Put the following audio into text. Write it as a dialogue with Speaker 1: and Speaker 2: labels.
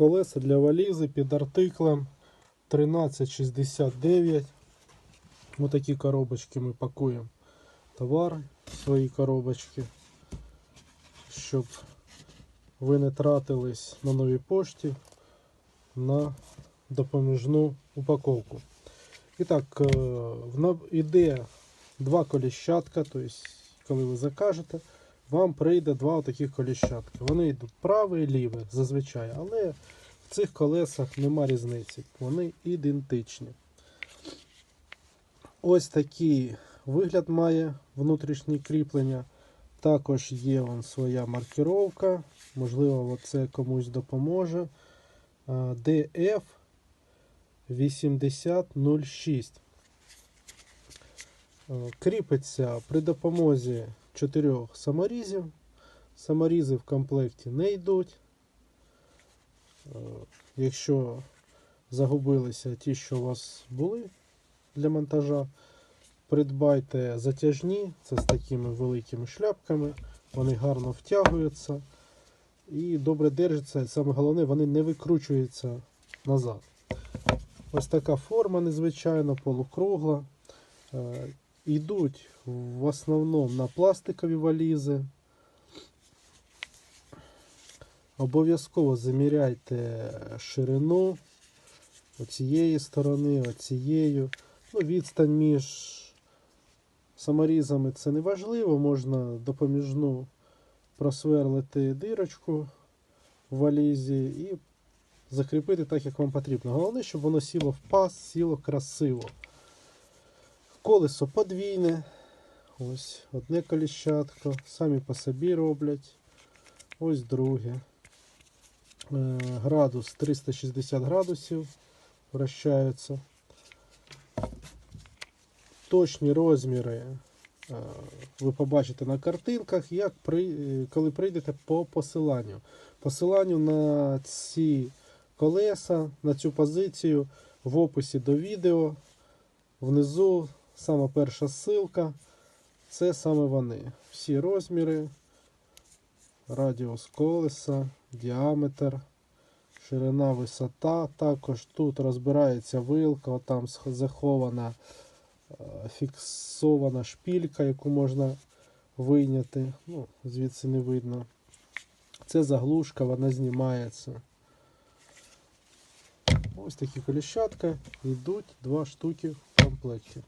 Speaker 1: Колеса для валізи під артиклем 1369. Ось такі коробочки ми пакуємо товар свої коробочки, щоб ви не тратились на новій пошті на допоміжну упаковку. І так, е, іде два коліщатка, тобто, коли ви закажете, вам прийде два таких коліщатки. Вони йдуть праве і ліве зазвичай, але в цих колесах нема різниці. Вони ідентичні. Ось такий вигляд має внутрішнє кріплення. Також є вон своя маркіровка. Можливо, це комусь допоможе. DF 8006. Е, Кріпиться при допомозі чотирьох саморізів. Саморізи в комплекті не йдуть. Е, Якщо загубилися ті, що у вас були для монтажа, придбайте затяжні, це з такими великими шляпками, вони гарно втягуються і добре держаться. І Саме головне, вони не викручуються назад. Ось така форма незвичайно полукругла. Йдуть в основному на пластикові валізи. Обов'язково заміряйте ширину оцієї сторони, оцією. Ну, відстань між саморізами це не важливо, можна допоміжну просверлити дирочку в валізі і закріпити так, як вам потрібно. Головне, щоб воно сіло в паз, сіло красиво. Колесо подвійне. Ось одне коліщатко. Самі по собі роблять. Ось друге. Е, Градус 360 градусів вращаються. Точні розміри е, ви побачите на картинках, як при, е, коли прийдете по посиланню. Посиланню на ці колеса, на цю позицію в описі до відео. Внизу сама перша ссылка. Це саме вони. Всі розміри, радіус колеса, діаметр, ширина, висота. Також тут розбирається вилка, отам сх- захована е, фіксована шпілька, яку можна вийняти. Ну, звідси не видно. Це заглушка, вона знімається. Ось такі коліщатка. Йдуть два штуки в комплекті.